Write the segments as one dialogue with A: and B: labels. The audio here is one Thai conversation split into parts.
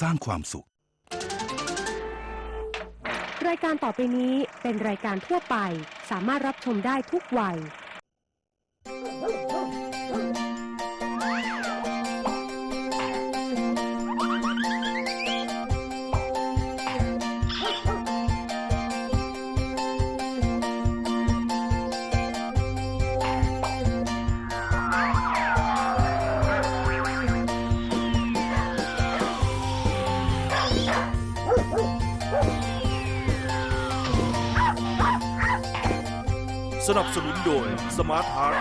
A: สร้างความสุข
B: รายการต่อไปนี้เป็นรายการทั่วไป สามารถรับชมได้ทุกวัย
C: สนับสนุนโดย Smart Heart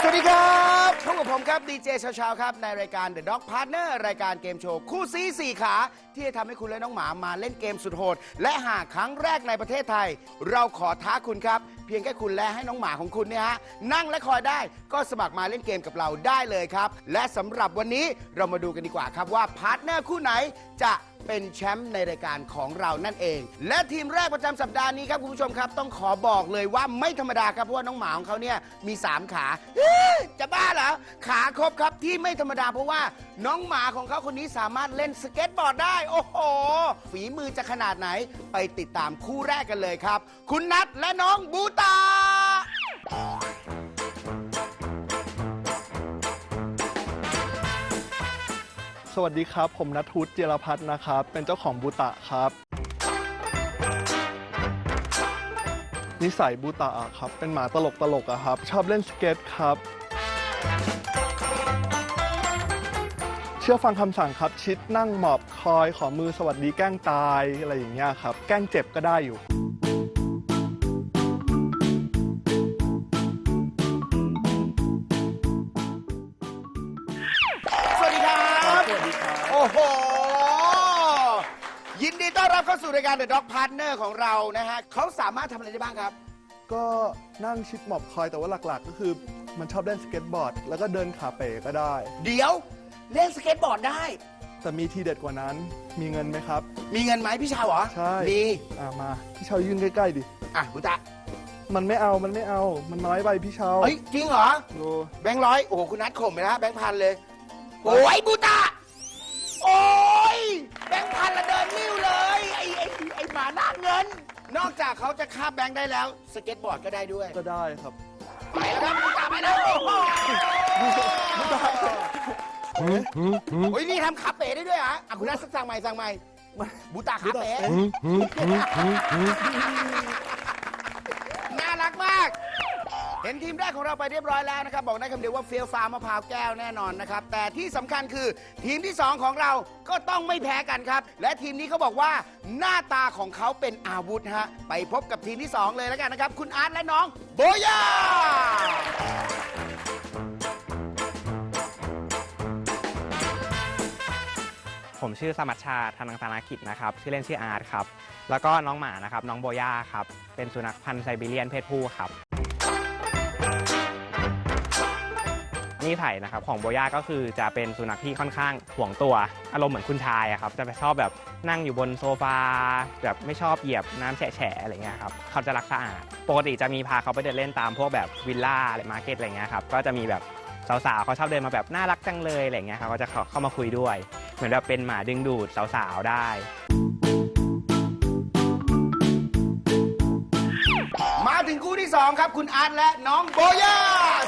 D: สวัสดีครับพบกับผมครับดีเจเช้าๆครับ ในรายการ The Dog Partner รายการเกมโชว์ คู่ซีสี่ขา ที่จะทำให้คุณและน้องหมามาเล่นเกมสุดโหด และหากครั้งแรกในประเทศไทย เราขอท้าคุณครับ เพียงแค่คุณและให้น้องหมาของคุณเนี่ยฮะนั่งและคอยได้ก็สมัครมาเล่นเกมกับเราได้เลยครับ และสำหรับวันนี้เรามาดูกันดีกว่าครับว่าพาร์ทเนอร์คู่ไหนจะ เป็นแชมป์ในรายการของเรานั่นเอง และทีมแรกประจำสัปดาห์นี้ครับคุณผู้ชมครับ ต้องขอบอกเลยว่าไม่ธรรมดาครับเพราะว่าน้องหมาของเขาเนี่ยมี 3 ขาเอ๊ะจะบ้าเหรอขาครบครับที่ไม่ธรรมดาเพราะว่าน้องหมาของเขาคนนี้สามารถเล่นสเก็ตบอร์ดได้ โอ้โห ฝีมือจะขนาดไหนไปติดตามคู่แรกกันเลยครับ คุณนัทและน้องบูตา
E: สวัสดีครับ ผมนัทวุฒิเจรพัฒน์นะครับ เป็นเจ้าของบูตะครับ นิสัยบูตะครับ เป็นหมาตลกตลกอะครับ ชอบเล่นสเก็ตครับ เชื่อฟังคำสั่งครับ ชิดนั่งหมอบคอย ขอมือสวัสดีแกล้งตายอะไรอย่างเงี้ยครับ แกล้งเจ็บก็ได้อยู่
D: รับเข้าสู่รายการ The Dog Partner ของเรานะฮะเขาสามารถทำอะไรได้บ้างครับ
E: ก็นั่งชิดหมอบคอยแต่ว่าหลักๆ ก็คือมันชอบเล่นสเก็ตบอร์ด แล้วก็เดินขาเป๋ก็ได้
D: เดี๋ยวเล่นสเก็ตบอร์ดได้
E: แต่มีทีเด็ดกว่านั้นมีเงินไหมครับ
D: มีเงินไหมพี่ชาวเหรอ
E: ใช่
D: มี
E: อ่ามาพี่เชายื่นใกล้ๆดิ
D: อะบุตะ
E: มันไม่เอามันไม่เอา มันน้อยไปพี่เชา
D: เฮ้ยจริงเหรอ
E: ดู
D: แบงค์ร้อยโอ้โหคุณนัดข่มไปแล้วแบงค์พันเลยโอ้ยบุตะโอ้ย แบงค์พันละเดินนิ้วเลยไอ้ไอ้ไอ้หมาหน้าเงิน นอกจากเขาจะคาบแบงค์ได้แล้ว สเก็ตบอร์ดก็ได้ด้วย
E: ก็ได้ครับ
D: ไปแล้วครับบุตะไปแล้วโอ้โหโอ้ยนี่ทำขาเป๋ได้ด้วยเหรออะคุณนัดสั่งใหม่สั่งใหม่บุตะขาเป๋น่ารักมาก เห็นทีมแรกของเราไปเรียบร้อยแล้วนะครับ บอกได้คำเดียวว่าเฟี้ยวฟ้ามะพร้าวแก้วแน่นอนนะครับ แต่ที่สำคัญคือทีมที่ 2 ของเราก็ต้องไม่แพ้กันครับ และทีมนี้เขาบอกว่าหน้าตาของเขาเป็นอาวุธฮะไปพบกับทีมที่ 2 เลยแล้วกันนะครับ คุณอาร์ตและน้องโบย่า
F: ผมชื่อสมัชชาธนังตานากิจนะครับชื่อเล่นชื่ออาร์ตครับ แล้วก็น้องหมานะครับ น้องโบย่าครับ เป็นสุนัขพันธุ์ไซบีเรียนเพศผู้ครับ นิสัยนะครับของโบย่าก็คือจะเป็นสุนัขที่ค่อนข้างห่วงตัวอารมณ์เหมือนคุณชายอะครับจะไปชอบแบบนั่งอยู่บนโซฟาแบบไม่ชอบเหยียบน้ำแฉะๆอะไรเงี้ยครับเขาจะรักสะอาดปกติจะมีพาเขาไปเดินเล่นตามพวกแบบวิลล่าอะไรมาร์เก็ตอะไรเงี้ยครับก็จะมีแบบสาวๆเขาชอบเดินมาแบบน่ารักจังเลยอะไรเงี้ยครับเขาจะข้าเข้ามาคุยด้วย เหมือนแบบเป็นหมาดึงดูดสาวๆได้
D: มาถึงคู่ที่ 2 ครับ คุณอาร์ตและน้องโบย่า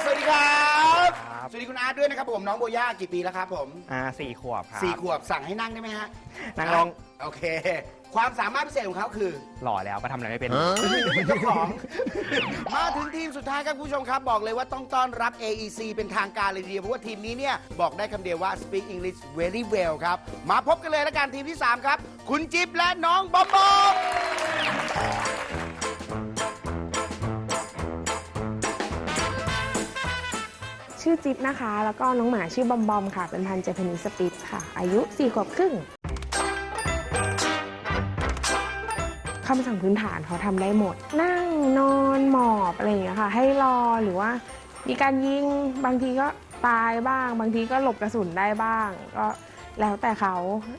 D: สวัสดีครับ
F: ครับ
D: สวัสดีคุณอาร์ตด้วยนะครับผมน้องโบย่ากี่ปีแล้วครับผม
F: อ่าสี่ขวบครับ
D: สี่ขวบสั่งให้นั่งได้ไหมฮะ
F: นั่งลง
D: โอเค ความสามารถพิเศษของเขาคือ
F: หล่อแล้วก็ทำอะไรไม่เป็น
D: เป็น เจ้าของ มาถึงทีมสุดท้ายครับคุณผู้ชมครับ บอกเลยว่าต้องต้อนรับ AEC เป็นทางการเลยทีเดียวเพราะว่าทีมนี้เนี่ย บอกได้คำเดียวว่า speak English very well ครับ มาพบกันเลยละกันทีมที่ 3 ครับ คุณจิ๊บและน้องบอมบอม
G: ชื่อจิ๊บนะคะ แล้วก็น้องหมาชื่อบอมบอมค่ะ เป็นพันธุ์เจแปนิสปิตค่ะ อายุ4ขวบครึ่งคำสั่งพื้นฐานเขาทำได้หมด นั่งนอนหมอบอะไรอย่างเงี้ยค่ะ ให้รอหรือว่า มีการยิงบางทีก็ตายบ้าง บางทีก็หลบกระสุนได้บ้าง ก็แล้วแต่เขา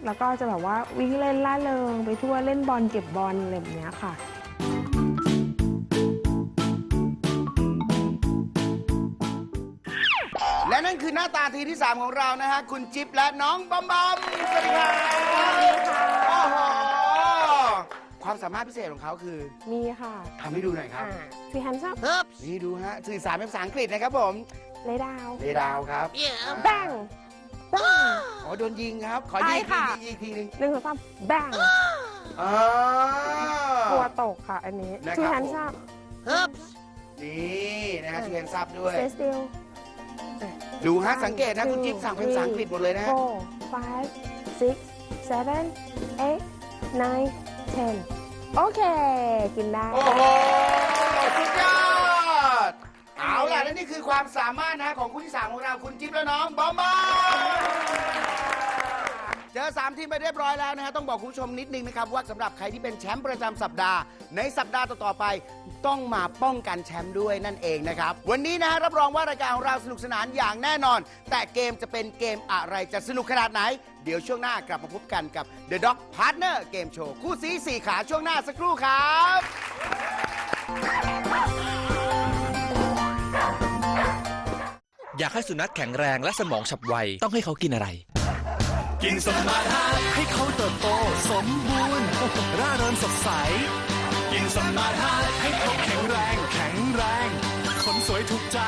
G: แล้วก็จะแบบว่าวิ่งเล่นล่าเริงไปทั่วเล่นบอลเก็บบอลอะไรแบบเนี้ยค่ะ
D: นั่นคือหน้าตาทีมที่ 3 ของเรานะฮะ คุณจิ๊บและน้องบอมบอมสวัสดีครับโอ้โหความสามารถพิเศษของเขาคือ
G: มีค่ะ
D: ทำให้ดูหน่อยครับ
G: อ่าทีแฮนซับ
D: นี่ดูฮะสื่อสารเป็นภาษาอังกฤษนะครับผม
G: เลยดาว
D: เรดาวครับ
G: แบงแบง
D: อ๋อโดนยิงครับ ขอยิง
G: ใช่
D: อีก
G: ค่ะ
D: ทียิงอีกทีหนึง
G: หนึ่งสองสามแบง
D: อ่า
G: ตัวตกค่ะ อันนี้
D: นะครับ
G: ทีแฮนซับ
D: นี่นะฮะเทียนซับด้วย
G: เซสติล
D: ดูฮะสังเกตนะคุณจิ๊บสั่งเป็นภาษาอังกฤษหมดเลยนะฮะ
G: four five six seven eight nine ten โอเค กินได้
D: โอ้โห สุดยอด เอาล่ะ และนี่คือความสามารถนะของคุณที่สามของเราคุณจิ๊บและน้องบอมบ์ เจอ 3 ทีมไปเรียบร้อยแล้วนะฮะต้องบอกคุณผู้ชมนิดนึงนะครับว่าสำหรับใครที่เป็นแชมป์ประจำสัปดาห์ ในสัปดาห์ต่อๆไปต้องมาป้องกันแชมป์ด้วยนั่นเองนะครับ วันนี้นะฮะรับรองว่ารายการของเราสนุกสนานอย่างแน่นอน แต่เกมจะเป็นเกมอะไรจะสนุกขนาดไหน เดี๋ยวช่วงหน้ากลับมาพบกันกับ The Dog Partner เกมโชว์คู่ซีสี่ขาช่วงหน้าสักครู่ครับ
H: อยากให้สุนัขแข็งแรงและสมองฉับไว ต้องให้เขากินอะไร
C: กินสมาร์ทฮาร์ทให้เขาเติบโตสมบูรณ์ร่าเริงสดใส กินสมาร์ทฮาร์ทให้เขาแข็งแรงแข็งแรงคนสวยถูกใจ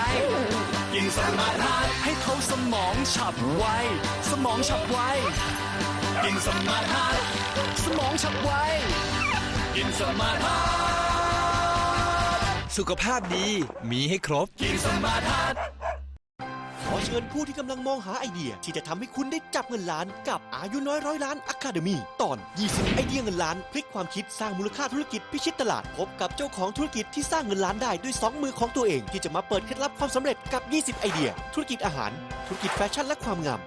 C: กินสมาร์ทฮาร์ทให้เขาสมองฉับไว สมองฉับไว กินสมาร์ทฮาร์ทสมองฉับไว กินสมาร์ทฮาร์ท
H: สุขภาพดีมีให้ครบ
C: กินสมาร์ทฮาร์ท
I: ขอเชิญผู้ที่กำลังมองหาไอเดีย ที่จะทำให้คุณได้จับเงินล้านกับอายุน้อยร้อยล้านอะคาเดมีตอน 20 ไอเดียเงินล้านพลิกความคิดสร้างมูลค่าธุรกิจพิชิตตลาดพบกับเจ้าของธุรกิจที่สร้างเงินล้านได้ด้วย 2 มือของตัวเอง ที่จะมาเปิดเคล็ดลับความสำเร็จกับ 20 ไอเดีย ธุรกิจอาหาร ธุรกิจแฟชั่นและความงาม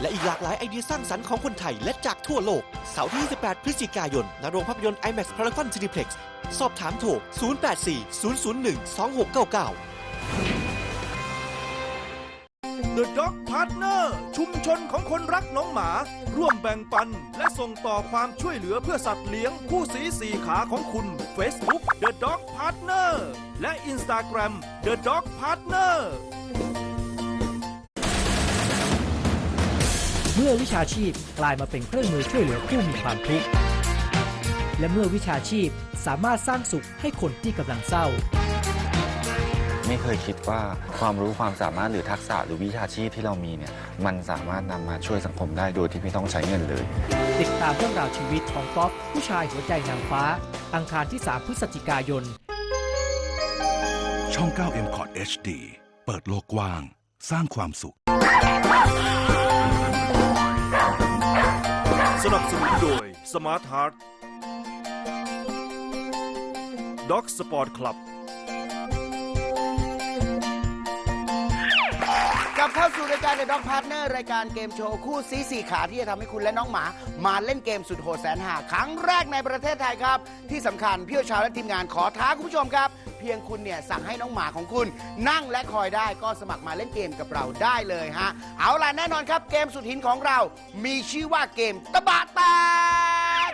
I: และอีกหลากหลายไอเดียสร้างสรรค์ของคนไทยและจากทั่วโลก เสาร์ที่ 28 พฤศจิกายน ณ โรงภาพยนตร์ IMAX Paragon Cineplex สอบถามโทร 084 001 2699
C: The Dog Partner ชุมชนของคนรักน้องหมา ร่วมแบ่งปัน และส่งต่อความช่วยเหลือเพื่อสัตว์เลี้ยง คู่สีสี่ขาของคุณ Facebook The Dog Partner และ Instagram The Dog Partner
J: เมื่อวิชาชีพกลายมาเป็นเครื่องมือช่วยเหลือผู้มีความทุกข์และเมื่อวิชาชีพสามารถสร้างสุขให้คนที่กำลังเศร้า
K: ไม่เคยคิดว่าความรู้ความสามารถหรือทักษะหรือวิชาชีพที่เรามีเนี่ยมันสามารถนำมาช่วยสังคมได้โดยที่ไม่ต้องใช้เงินเลย
J: ติดตามเรื่องราวชีวิตของป๊อปผู้ชายหัวใจนางฟ้า อังคารที่ 3 พฤศจิกายน
A: ช่อง 9 m c o t HD เปิดโลกกว้าง สร้างความสุข
C: สนับสนุนโดย Smart Heart Dog Sport Club า
D: สู่รายการ The Dog Partner รายการเกมโชว์คู่ซีสี่ขาที่จะทำให้คุณและน้องหมา มาเล่นเกมสุดโหดแสนหาครั้งแรกในประเทศไทยครับ ที่สำคัญพี่อชาวและทีมงานขอท้าคุณผู้ชมครับ เพียงคุณเนี่ยสั่งให้น้องหมาของคุณ นั่งและคอยได้ก็สมัครมาเล่นเกมกับเราได้เลยฮะ เอาล่ะแน่นอนครับเกมสุดหินของเรา มีชื่อว่าเกมตะบะแตก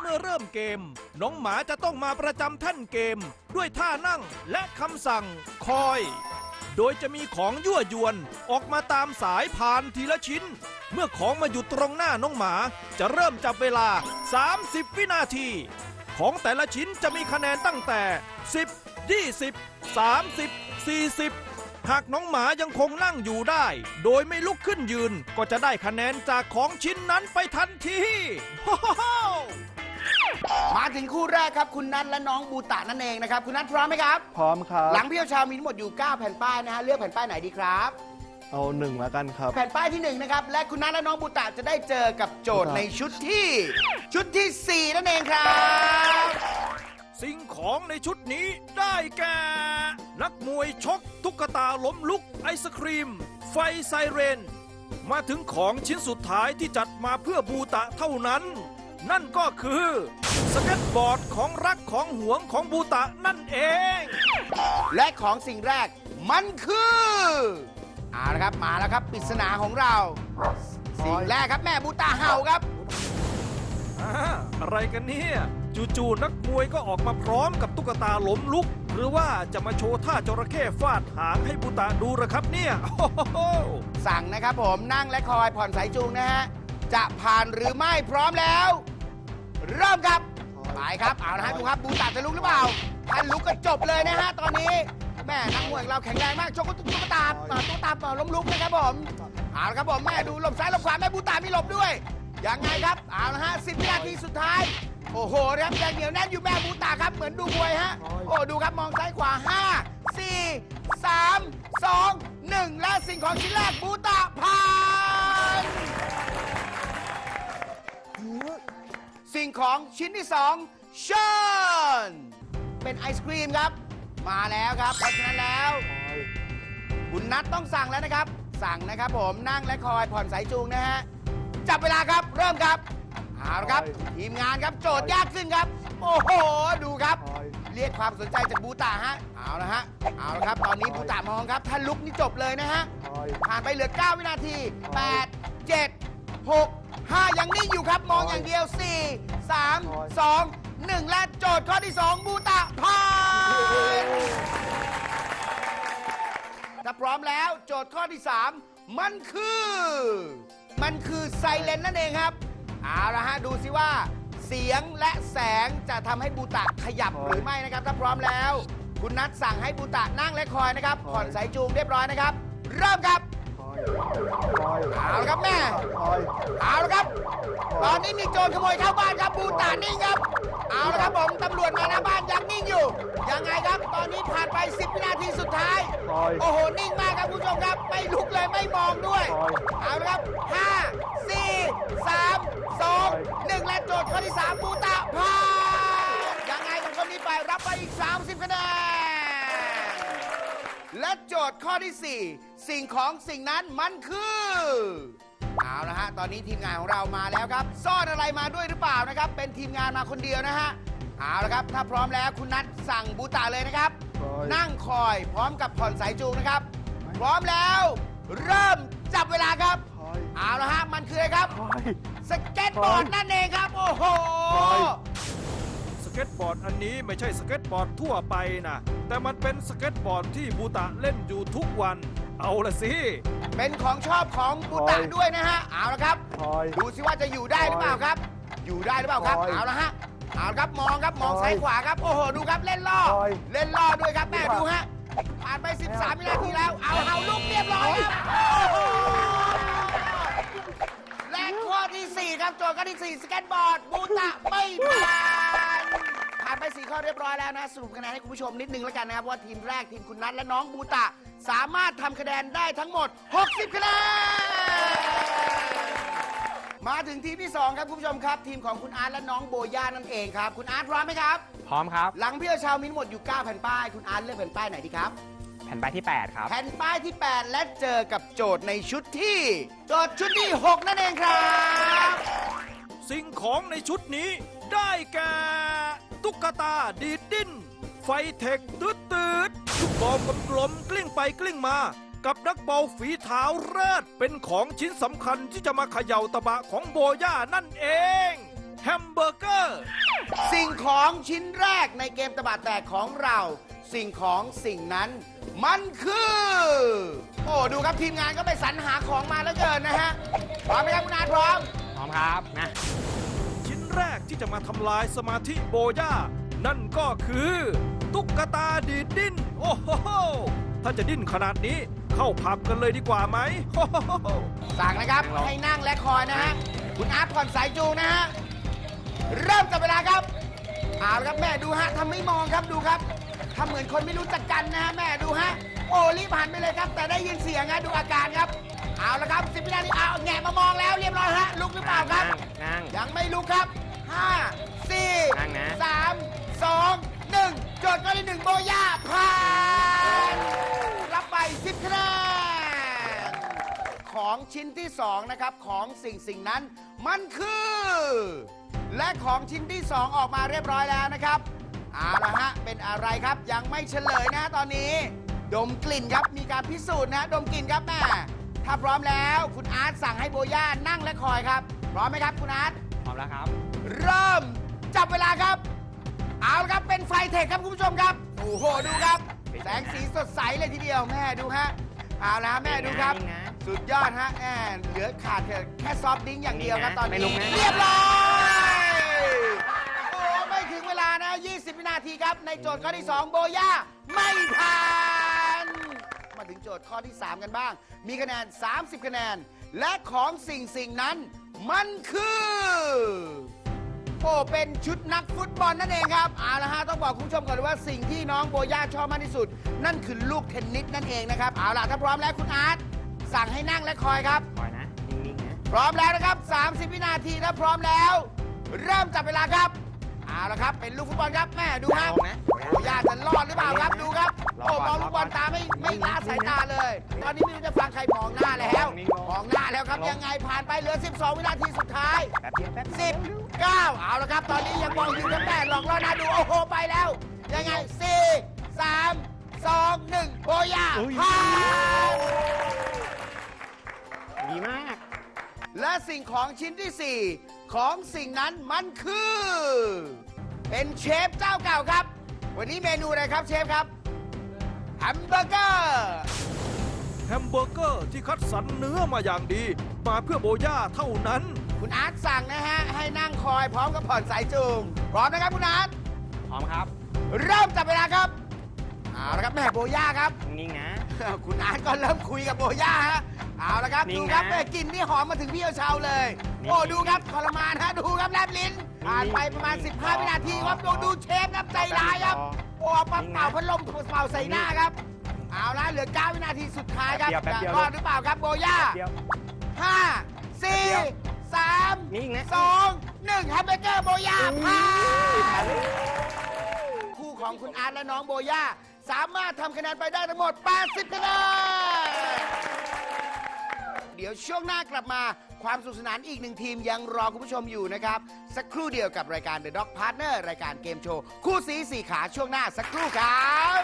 C: เมื่อเริ่มเกม น้องหมาจะต้องมาประจำแท่านเกม ด้วยท่านั่งและคำสั่งคอย โดยจะมีของยั่วยวนออกมาตามสายผ่านทีละชิ้น เมื่อของมาอยู่ตรงหน้าน้องหมา จะเริ่มจับเวลา 30 วินาที ของแต่ละชิ้นจะมีคะแนนตั้งแต่ 10 20 30 40หากน้องหมายังคงนั่งอยู่ได้ โดยไม่ลุกขึ้นยืน ก็จะได้คะแนนจากของชิ้นนั้นไปทันทีโฮโฮโฮ
D: มาถึงคู่แรกครับ คุณนัทและน้องบูตะนั่นเองนะครับ คุณนัทพร้อมไหมครับ
E: พร้อมครับ
D: หลังพี่โอชาวมีทั้งหมดอยู่ 9 แผ่นป้ายนะฮะ เลือกแผ่นป้ายไหนดีครับ
E: เอาหนึ่งแล้วกันครับ
D: แผ่นป้ายที่ 1 นะครับ และคุณนัทและน้องบูตะจะได้เจอกับโจทย์ในชุดที่ ชุดที่4 นั่นเองครับ
C: สิ่งของในชุดนี้ได้แก่ นักมวยชกตุ๊กตาล้มลุกไอศครีม ไฟไซเรน มาถึงของชิ้นสุดท้ายที่จัดมาเพื่อบูตะเท่านั้น นั่นก็คือ สเก็ตบอร์ดของรักของหวงของบูตะนั่นเอง
D: และของสิ่งแรกมันคือเอาละครับมาแล้วครับปริศนาของเรา สิ่งแรกครับแม่บูตาเห่าครับ
C: อ่าอะไรกันเนี่ยจู่ๆนักมวยก็ออกมาพร้อมกับตุ๊กตาล้มลุก หรือว่าจะมาโชว์ท่าจระเข้ฟาดหางให้บูตาดูเหระครับเนี่ยโอ้โห
D: สั่งนะครับผมนั่งและคอยผ่อนสายจูงนะฮะ จะผ่านหรือไม่พร้อมแล้ว เริ่มครับ ไปครับเอาละฮะดูครับบูตัดจะลุกหรือเปล่าถ้าลุกก็จบเลยนะฮะตอนนี้แม่นักมวยของเราแข็งแรงมากชกตุ๊กตาเอ่อตุ๊กตาเป่าล้มลุกนะครับผมเอาละครับผมแม่ดูหลบซ้ายหลบขวาแม่บูตามีหลบด้วยยังไงครับเอาละฮะสิบวินาทีสุดท้าย โอ้โหนะครับยังเหนียวแน่นอยู่แม่บูตาครับเหมือนดูมวยฮะโอ้ดูครับมองซ้ายขวา5 4 3 2 1และสิ่งของชิ้นแรกบูตาผ่าน สิ่งของชิ้นที่สองเชิญเป็นไอศครีมครับ มาแล้วครับเพราะฉะนั้นแล้ว คุณนัทต้องสั่งแล้วนะครับ สั่งนะครับผมนั่งและคอยผ่อนสายจูงนะฮะ จับเวลาครับเริ่มครับเอาละครับ ทีมงานครับโจทย์ยากขึ้นครับ โอ้โห ดูครับ เรียกความสนใจจากบูตาฮะเอาละฮะเอาละครับ ตอนนี้บูตามองครับถ้าลุกนี่จบเลยนะฮะผ่านไปเหลือ 9 วินาที 8 7 6 5 ยังนิ่งอยู่ครับ มองอย่างเดียว 4 3 2 1 และโจทย์ข้อที่ 2 บูตาผ่านถ้าพร้อมแล้วโจทย์ข้อที่ 3 มันคือ มันคือไซเลนนั่นเองครับ เอาละฮะ ดูสิว่า เสียงและแสงจะทำให้บูตะขยับหรือไม่นะครับ ถ้าพร้อมแล้ว คุณนัทสั่งให้บูตะนั่งและคอยนะครับ ผ่อนสายจูงเรียบร้อยนะครับ เริ่มครับ เอาละครับแม่เอาละครับ ตอนนี้มีโจรขโมยเข้าบ้านครับบูตานิ่งครับ เอาละครับผมตำรวจมาหน้าบ้านยังนิ่งอยู่ ยังไงครับ ตอนนี้ผ่านไป 10 วินาทีสุดท้าย โอ้โห นิ่งมากครับคุณผู้ชมครับ ไม่ลุกเลยไม่มองด้วย เอาละครับ 5 4 3 2 1 และโจทย์ข้อที่ 3 บูตาผ่าน และโจทย์ข้อที่ 4 สิ่งของสิ่งนั้นมันคือเอาละฮะตอนนี้ทีมงานของเรามาแล้วครับ ซ่อนอะไรมาด้วยหรือเปล่านะครับ เป็นทีมงานมาคนเดียวนะฮะเอาละครับ ถ้าพร้อมแล้วคุณนัทสั่งบูตาเลยนะครับ นั่งคอยพร้อมกับผ่อนสายจูงนะครับ พร้อมแล้ว เริ่มจับเวลาครับเอาละฮะมันคืออะไรครับ สเก็ตบอร์ดนั่นเองครับ โอ้โห
C: สเก็ตบอร์ดอันนี้ไม่ใช่สเก็ตบอร์ดทั่วไปนะ แต่มันเป็นสเก็ตบอร์ดที่บูตะเล่นอยู่ทุกวัน เอาละสิ
D: เป็นของชอบของบูตะด้วยนะฮะ เอาละครับดูสิว่าจะอยู่ได้หรือเปล่าครับ อยู่ได้หรือเปล่าครับเอาละฮะ เอาละครับมองครับมองซ้ายขวาครับ โอ้โหดูครับเล่นล่อเล่นล่อด้วยครับแม่ดูฮะ ผ่านไป 13 วินาทีแล้ว เอาเอาลูกเรียบร้อยครับโอ้โหและข้อที่ 4 ครับโจทย์ข้อที่ 4 สเก็ตบอร์ดบูตะไม่ผ่าน ผ่านไป4ข้อเรียบร้อยแล้วนะ สรุปคะแนนให้คุณผู้ชมนิดนึงแล้วกันนะครับว่าทีมแรกทีมคุณนัทและน้องบูตะ สามารถทำคะแนนได้ทั้งหมด 60 คะแนน มาถึงทีมที่ 2 ครับคุณผู้ชมครับ ทีมของคุณอาร์ตและน้องโบย่านั่นเองครับ คุณอาร์ตพร้อมไหมครับ
F: พร้อมครับ
D: หลังพี่เอาชาวมินหมดอยู่ 9 แผ่นป้าย คุณอาร์ตเลือกแผ่นป้ายไหนดีครับ
F: แผ่นใบที่ 8 ครับ
D: แผ่นป้ายที่ 8 และเจอกับโจทย์ในชุดที่ โจทย์ชุดที่ 6 นั่นเองครับ
C: สิ่งของในชุดนี้ได้แก่ ตุ๊กตาดีดดิ้น ไฟเทคตืดตืดๆลูกบอลกลมๆกลิ้งไปกลิ้งมา กับนักบอลฝีเท้าเลิศเป็นของชิ้นสำคัญที่จะมาเขย่าตะบะของโบย่านั่นเองแฮมเบอร์เกอร์
D: สิ่งของชิ้นแรกในเกมตะบะแตกของเรา สิ่งของสิ่งนั้น มันคือ โอ้ ดูครับทีมงานก็ไปสรรหาของมาแล้วเกินนะฮะ พร้อมไหมครับคุณอาร์ตพร้อม
F: พร้อมครับนะ
C: ชิ้น แรกที่จะมาทำลายสมาธิโบย่า นั่นก็คือ ตุ๊กตาดีดดิ้น โอ้โหถ้าจะดิ้นขนาดนี้เข้าผับกันเลยดีกว่าไหมโอ้โห
D: สั่งนะครับ
F: นั่งลง
D: ให้นั่งและคอยนะฮะ คุณอาร์ตผ่อนสายจูงนะฮะ เริ่มจับเวลาครับเอาละครับแม่ดูฮะทำไม่มองครับดูครับทำเหมือนคนไม่รู้จักกันนะฮะแม่ดูฮะ โอ้รีบหันไปเลยครับ แต่ได้ยินเสียงฮะดูอาการครับ เอาละครับสิบวินาทีเอาแงะมามองแล้วเรียบร้อยฮะลุกหรือเปล่าครับ
F: นั่ง
D: ยังไม่ลุกครับ5 4
F: นั่งนะ
D: 3 2 1โจทย์ข้อที่หนึ่งโบย่าผ่านรับไป10คะแนนของชิ้นที่2นะครับของสิ่งสิ่งนั้น มันคือ และของชิ้นที่2ออกมาเรียบร้อยแล้วนะครับเอาละฮะเป็นอะไรครับยังไม่เฉลยนะฮะตอนนี้ ดมกลิ่นครับมีการพิสูจน์นะ ดมกลิ่นครับแม่ ถ้าพร้อมแล้ว คุณอาร์ตสั่งให้โบย่านั่งและคอยครับ พร้อมไหมครับคุณอาร์ต
F: พร้อมแล้วครับ
D: เริ่มจับเวลาครับ เอาละครับเป็นไฟเทคครับคุณผู้ชมครับ โอ้โหดูครับ แสงสีสดใสเลยทีเดียวแม่ดูฮะเอาละฮะแม่ดูครับ
F: นี่นะ
D: สุดยอดฮะแอนเหลือขาดแค่ซอฟต์ดริงก์อย่างเดียวครับตอน
F: ไม่
D: นี้
F: ลุกนะ
D: เรียบร้อยโอ้ไม่ถึงเวลานะ 20 วินาทีครับ ในโจทย์ข้อที่ 2 โบย่าไม่ผ่านมา ถึงโจทย์ข้อที่ 3 กันบ้าง มีคะแนน 30 คะแนน และของสิ่งสิ่งนั้น มันคือโอ้เป็นชุดนักฟุตบอลนั่นเองครับเอาละฮะต้องบอกคุณผู้ชมก่อนเลยว่าสิ่งที่น้องโบย่าชอบมากที่สุด นั่นคือลูกเทนนิสนั่นเองนะครับเอาล่ะถ้าพร้อมแล้วคุณอาร์ตสั่งให้นั่งและคอยครับ
F: คอยนะ นิ่งๆนะ
D: พร้อมแล้วนะครับ 30 วินาทีถ้าพร้อมแล้ว เริ่มจับเวลาครับ เอาละครับ เป็นลูกฟุตบอลครับแม่ดูครับ
F: ลองนะ
D: โอ้ยากจะรอดหรือเปล่าครับดูครับ
F: ร
D: โอ้
F: อก่อน
D: มองลูกบอลตาไม่ไม่ละสายตาเลย ตอนนี้ไม่รู้จะฟังใครมองหน้าแล้ว
F: นิ่งๆ
D: มองหน้าแล้วครับ
F: ลง
D: ยังไงผ่านไปเหลือ 12 วินาทีสุดท้าย
F: แป๊บเดียวแป๊บ
D: สิบเก้าเอาละครับ ตอนนี้ยังมองอยู่ทั้งแปดหลอกล่อนะดูโอ้โหไปแล้ว ยังไงสี่สามสองหนึ่งโบยาผ่าน
F: ดีมาก
D: และสิ่งของชิ้นที่ 4 ของสิ่งนั้นมันคือ เป็นเชฟเจ้าเก่าครับ วันนี้เมนูอะไรครับเชฟครับแฮมเบอร์เกอร์
C: แฮมเบอร์เกอร์ที่คัดสรรเนื้อมาอย่างดี มาเพื่อโบย่าเท่านั้น
D: คุณอาร์ตสั่งนะฮะ ให้นั่งคอยพร้อมกับผ่อนสายจูงพร้อมนะครับคุณอาร์ต
F: พร้อมครับ
D: เริ่มจับเวลาครับเอาละครับแม่โบย่าครับ
F: นิ่งๆนะ
D: คุณอาร์ตก็เริ่มคุยกับโบย่าฮะ เอาละครับ
F: นิ่
D: ดู
F: ง
D: ครับ
F: นะ
D: แม่กลินนี่หอมมาถึงพี่เชาเลย
F: นิ่ง
D: โอ้ดูครับทรมานฮะดูครับแลบลิ้นผ่านไปประมาณ
F: นิ่ง
D: 15 วินาทีครับดูดูเชฟครับใจร้ายครับ โอ้เอาปา
F: นิ่งนะ
D: เป่าพัดลมเป่าใส่หน้าครับ เอาละเหลือ 9 วินาทีสุดท้ายครับ
F: แป๊บเดียว
D: จะรอดหรือเปล่าครับโบย่า
F: เดียว
D: ห้าสี่
F: แป๊บเดียว
D: สาม
F: นิ่งนะ
D: สองหนึ่งแฮมเบอร์เกอร์โบย่าผ่าน
F: ผ่านเลย
D: คู่ของคุณอาร์ตและน้องโบย่าสามารถทำคะแนนไปได้ทั้งหมด 80คะแนน เดี๋ยวช่วงหน้ากลับมาความสนุขสนานอีกหนึ่งทีมยังรอคุณผู้ชมอยู่นะครับ สักครู่เดียวกับรายการ The Dog Partner รายการเกมโชว์ คู่สีสี่ขาช่วงหน้าสักครู่ครับ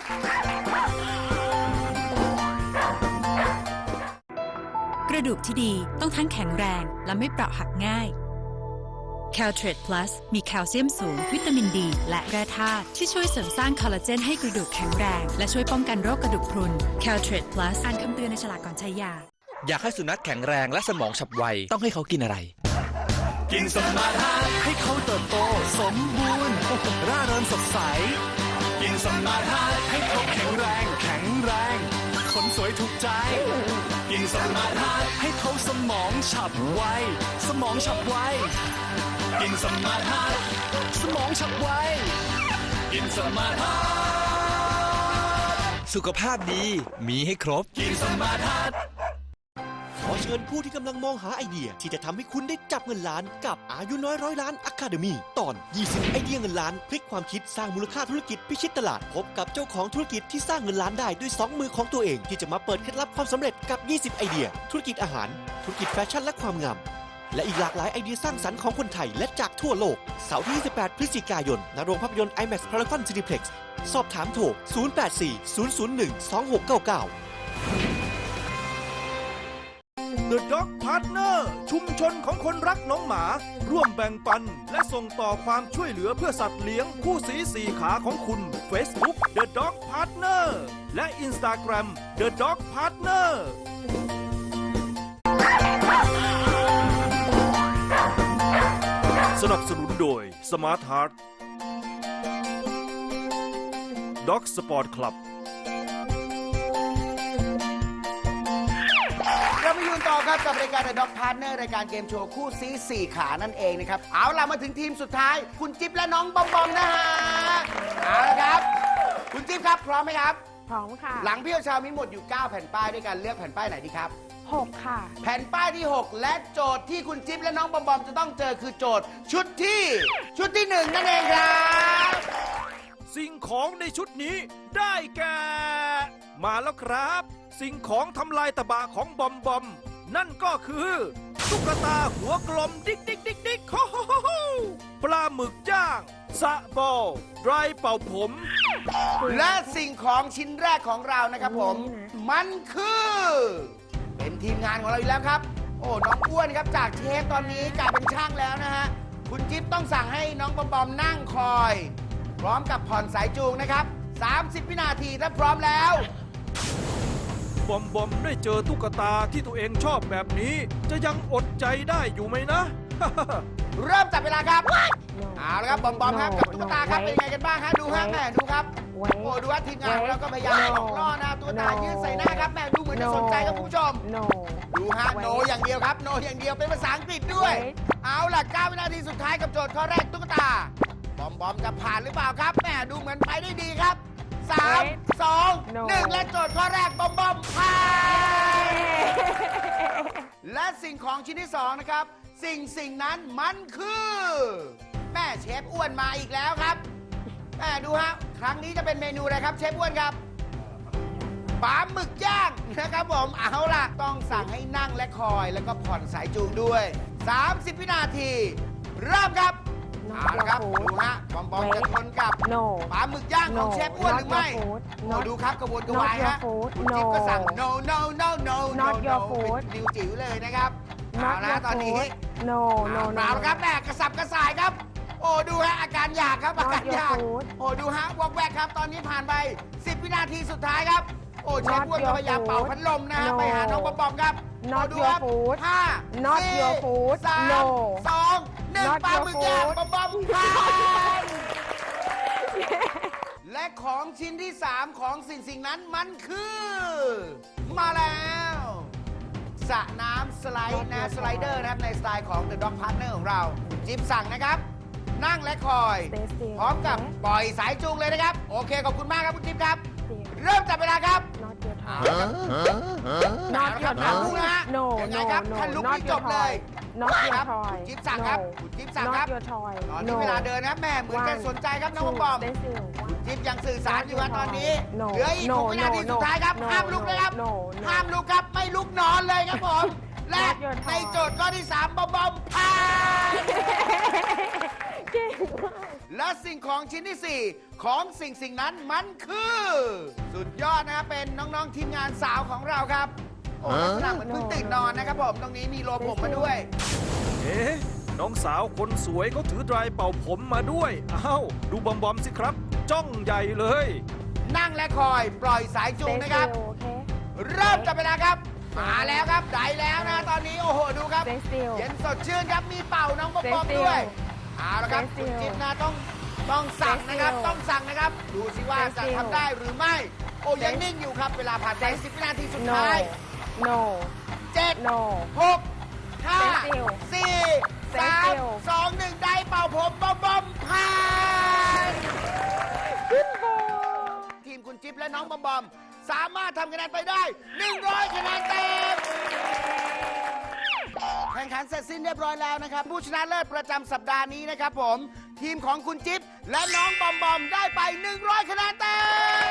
L: กระดูกที่ดีต้องทั้งแข็งแรงและไม่เปราะหักง่าย c a l t r a t e Plus มีแคลเซียมสูง วิตามินดี และแร่ธาตุที่ช่วยเสริมสร้างคอลลาเจนให้กระดูกแข็งแรง และช่วยป้องกันโรคกระดูกพรุน c a l t r a t e Plus อ่านคำเตือนในฉลากก่อนใช้ยา
H: อยากให้สุนัขแข็งแรงและสมองฉับไว ต้องให้เขากินอะไร
I: กินสมาร์ทาให้เขาเติบโตสมบูรณ์ร่าเริงสดใส กินสมาร์ทาให้เขาแข็งแรงแข็งแรงขนสวยถูกใจ กินสมาร์ทาให้เขาสมองฉับไว สมองฉับไว กินสมาร์ทาสมองฉับไว กินสมาร์ทา
H: สุขภาพดีมีให้ครบ
I: กินสมาร์ทา ขอเชิญผู้ที่กำลังมองหาไอเดีย ที่จะทำให้คุณได้จับเงินล้านกับอายุน้อยร้อยล้านอะคาเดมีตอน 20 ไอเดียเงินล้าน พลิกความคิดสร้างมูลค่าธุรกิจพิชิตตลาด พบกับเจ้าของธุรกิจที่สร้างเงินล้านได้ด้วย 2 มือของตัวเอง ที่จะมาเปิดเคล็ดลับความสำเร็จกับ 20 ไอเดีย ธุรกิจอาหาร ธุรกิจแฟชั่นและความงามและอีกหลากหลายไอเดียสร้างสรรค์ของคนไทยและจากทั่วโลก เสาร์ที่ 28 พฤศจิกายน ณ โรงภาพยนตร์ IMAX Paragon Cineplex สอบถามโทร 084 001 2699
C: The Dog Partner ชุมชนของคนรักน้องหมา ร่วมแบ่งปัน และส่งต่อความช่วยเหลือเพื่อสัตว์เลี้ยงคู่สีสี่ขาของคุณ Facebook The Dog Partner และ Instagram The Dog Partner สนับสนุนโดย Smart Heart Dog Sport Club
D: เรามาอยู่ต่อครับกับรายการ The Dog Partner รายการเกมโชว์คู่ซีสี่ขานั่นเองนะครับ เอาล่ะมาถึงทีมสุดท้าย คุณจิ๊บและน้องบอมบอมนะฮะเอาละครับ คุณจิ๊บครับพร้อมไหมครับ
G: พร้อมค่ะ
D: หลังพี่เอชามีหมดอยู่ 9 แผ่นป้ายด้วยกันเลือกแผ่นป้ายไหนดีครับ
G: หกค่ะ
D: แผ่นป้ายที่ 6 และโจทย์ที่คุณจิ๊บและน้องบอมบอมจะต้องเจอคือโจทย์ชุดที่ ชุดที่หนึ่งนั่นเองครับ
C: สิ่งของในชุดนี้ได้แก่ มาแล้วครับ สิ่งของทำลายตะบะของบอมบอม นั่นก็คือตุ๊กตาหัวกลมดิ๊กดิ๊กดิ๊กดิ๊กโฮโฮโฮปลาหมึกย่างสะบอลไรเป่าผม
D: และสิ่งของชิ้นแรกของเรานะครับผม มันคือ เป็นทีมงานของเราอีกแล้วครับ โอ้น้องอ้วนครับจากเชฟตอนนี้กลายเป็นช่างแล้วนะฮะ คุณจิ๊บต้องสั่งให้น้องบอมบอมนั่งคอย พร้อมกับผ่อนสายจูงนะครับ 30 วินาทีถ้าพร้อมแล้ว
C: บอมบอมได้เจอตุ๊กตาที่ตัวเองชอบแบบนี้ จะยังอดใจได้อยู่ไหมนะ
D: เริ่มจับเวลาครับ เอาละครับบอมบอมครับกับตุ๊กตาครับเป็นยังไงกันบ้างฮะดูฮะแม่ดูครับโอ้ดูว่าทีมงานของเราก็พยายามหลอกล่อนะตุ๊กตายื่นใส่หน้าครับแม่ดูเหมือนจะสนใจครับคุณผู้ชม
G: no
D: ดูฮะโนอย่างเดียวครับโนอย่างเดียวเป็นภาษาอังกฤษด้วย เอาล่ะ9วินาทีสุดท้ายกับโจทย์ข้อแรกตุ๊กตาบอมบอมจะผ่านหรือเปล่าครับแม่ดูเหมือนไปได้ดีครับ 3 2 1และโจทย์ข้อแรกบอมบอมผ่านและสิ่งของชิ้นที่สองนะครับ สิ่งสิ่งนั้นมันคือ แม่เชฟอ้วนมาอีกแล้วครับแม่ดูฮะครั้งนี้จะเป็นเมนูอะไรครับ เชฟอ้วนครับปลาหมึกย่างนะครับผมเอาล่ะ ต้องสั่งให้นั่งและคอย แล้วก็ผ่อนสายจูงด้วย 30 วินาที เริ่มครับ เอาละครับ ดูฮะบอมบอมจะชนกับ
G: no
D: ปลาหมึกย่างของ
G: No,
D: เชฟอ้วนหรือไม่
G: not your food.
D: โอ้ดูครับกระวนกระวาย
G: Not your
D: ฮะ
G: food.
D: คุณจิ๊บก็
G: No.
D: สั่ง no no no no
G: Not
D: no
G: your
D: no
G: food.
D: เป็นดิวจิ๋วเลยนะครับเอา
G: not
D: ละ
G: your
D: ตอนนี้
G: food no no
D: เอา
G: no
D: ละครับแม่กระสับกระส่ายครับ โอ้ดูฮะอาการอยากครับอาการ
G: Not your
D: อยาก
G: food
D: โอ้ดูฮะวอกแวกครับ ตอนนี้ผ่านไป 10 วินาทีสุดท้ายครับ โอ้เชฟ
G: Not
D: อ้วนก็
G: your
D: พยายามเป่า
G: food
D: พัดลมนะฮะ
G: No
D: ไปหาน้องบอมบอมครับ
G: Not
D: โอ้ดู
G: your
D: ครับ
G: food
D: ห้า
G: Not
D: สี่
G: your food
D: สาม
G: No
D: สอง หนึ่ง
G: Not
D: ปลา
G: your
D: หมึกย่าง
G: food
D: บอมบอมผ่านและของชิ้นที่ 3 ของสิ่งสิ่งนั้นมันคือ มาแล้วสระน้ำสไลด์นะสไลเดอร์นะครับในสไตล์ของ The Dog Partner ของเรา จิ๊บสั่งนะครับ นั่งและคอย
G: Stay still
D: พร้อมกับปล่อยสายจูงเลยนะครับ โอเค ขอบคุณมากครับคุณจิ๊บครับ เริ่มจับเวลาครับ
G: not your
D: เอา
G: toy
D: ละครับ
G: not
D: เอาละค
G: your
D: รับ
G: toy
D: ดูนะฮะ
G: no
D: ยังไง
G: no
D: ครับ
G: no
D: ท่านลุก
G: not
D: นี่จ
G: your
D: บเลย
G: toy not
D: ค
G: your
D: รับ
G: toy
D: คุณจิ๊บสั่งครับ
G: No.
D: คุณจิ๊บสั่งครับ
G: not your toy
D: ตอนนี้
G: no
D: เวลาเดินนะแม่เหมือนจะ
G: One,
D: สนใจครับน้องบอมบอม
G: Stay still
D: คุณจิ๊บยังสื่อสารอยู่ครับตอนนี้
G: No.
D: เหลืออีก
G: No.
D: หกวินาที
G: No.
D: สุดท้ายครับ
G: No.
D: ห้ามลุกเลยครับ
G: No. No.
D: ห้ามลุกครับ ไม่ลุกนอนเลยครับผม และ
G: Not your toy
D: ในโจทย์ข้อที่3บอมบอมผ่าน
G: เก่งมาก
D: และสิ่งของชิ้นที่4ของสิ่งสิ่งนั้นมันคือ สุดยอดนะครับเป็นน้องๆทีมงานสาวของเราครับ โอ้ลักษณะเหมือนเพิ่งตื่นนอนนะครับผม ตรงนี้มีโลผมมาด้วย
C: เอ๊ะน้องสาวคนสวยเขาถือไดรายเป่าผมมาด้วยอ้าวดูบอมบอมสิครับ จ้องใหญ่เลย
D: นั่งและคอยปล่อยสายจูง
G: Stay
D: นะครับ
G: still okay
D: เริ่มจับเวลาครับ มาแล้วครับได้แล้วนะตอนนี้โอ้โหดูครับ
G: Stay still
D: เย็นสดชื่นครับมีเป่าน้องบอมบอม
G: Stay
D: ด้วย
G: still
D: เอาละครับ
G: Stay
D: คุณ
G: still
D: จิ๊บนะต้องต้องสั่งนะครับ
G: Stay still
D: ต้องสั่งนะครับ ดูสิว่า
G: Stay
D: จะ
G: still
D: ทำได้หรือไม่ โอ้ยัง
G: Stay-
D: นิ่งอยู่ครับเวลาผ่านไป
G: Stay-
D: 10วินาทีสุด
G: no
D: ท้าย
G: no
D: เจ็ด
G: no
D: หกห้า
G: Stay still
D: สี่
G: Stay
D: สาม
G: still
D: สองหนึ่งได้เป่าผมบอมบอมผ่านทีมคุณจิ๊บและน้องบอมบอม สามารถทำคะแนนไปได้ 100คะแนนเต็ม แข่งขันเสร็จสิ้นเรียบร้อยแล้วนะครับ ผู้ชนะเลิศประจำสัปดาห์นี้นะครับผม ทีมของคุณจิ๊บและน้องบอมบอมได้ไป 100 คะแนนเต็ม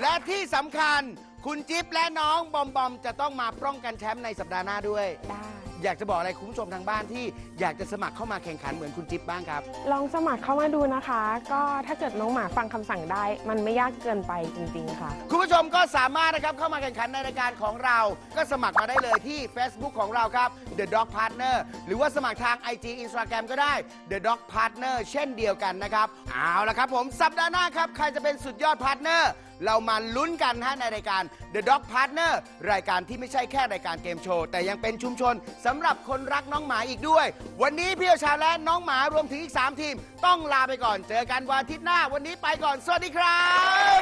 D: และที่สำคัญ คุณจิ๊บและน้องบอมบอมจะต้องมาป้องกันแชมป์ในสัปดาห์หน้าด้วย
G: ได้
D: อยากจะบอกอะไรคุณผู้ชมทางบ้านที่อยากจะสมัครเข้ามาแข่งขันเหมือนคุณจิ๊บบ้างครับ
G: ลองสมัครเข้ามาดูนะคะ ก็ถ้าเกิดน้องหมาฟังคำสั่งได้ มันไม่ยากเกินไปจริงๆค่ะ
D: คุณผู้ชมก็สามารถนะครับเข้ามาแข่งขันในรายการของเรา ก็สมัครมาได้เลยที่ Facebook ของเราครับ The Dog Partner หรือว่าสมัครทาง IG Instagram ก็ได้ The Dog Partner เช่นเดียวกันนะครับ เอาละครับผมสัปดาห์หน้าครับ ใครจะเป็นสุดยอดพาร์ทเนอร์ เรามาลุ้นกันฮะในรายการ The Dog Partner รายการที่ไม่ใช่แค่รายการเกมโชว์ แต่ยังเป็นชุมชนสำหรับคนรักน้องหมาอีกด้วย วันนี้พี่เอชาและน้องหมารวมถึงอีก 3 ทีม ต้องลาไปก่อนเจอกันวันอาทิตย์หน้า วันนี้ไปก่อน สวัสดีครับ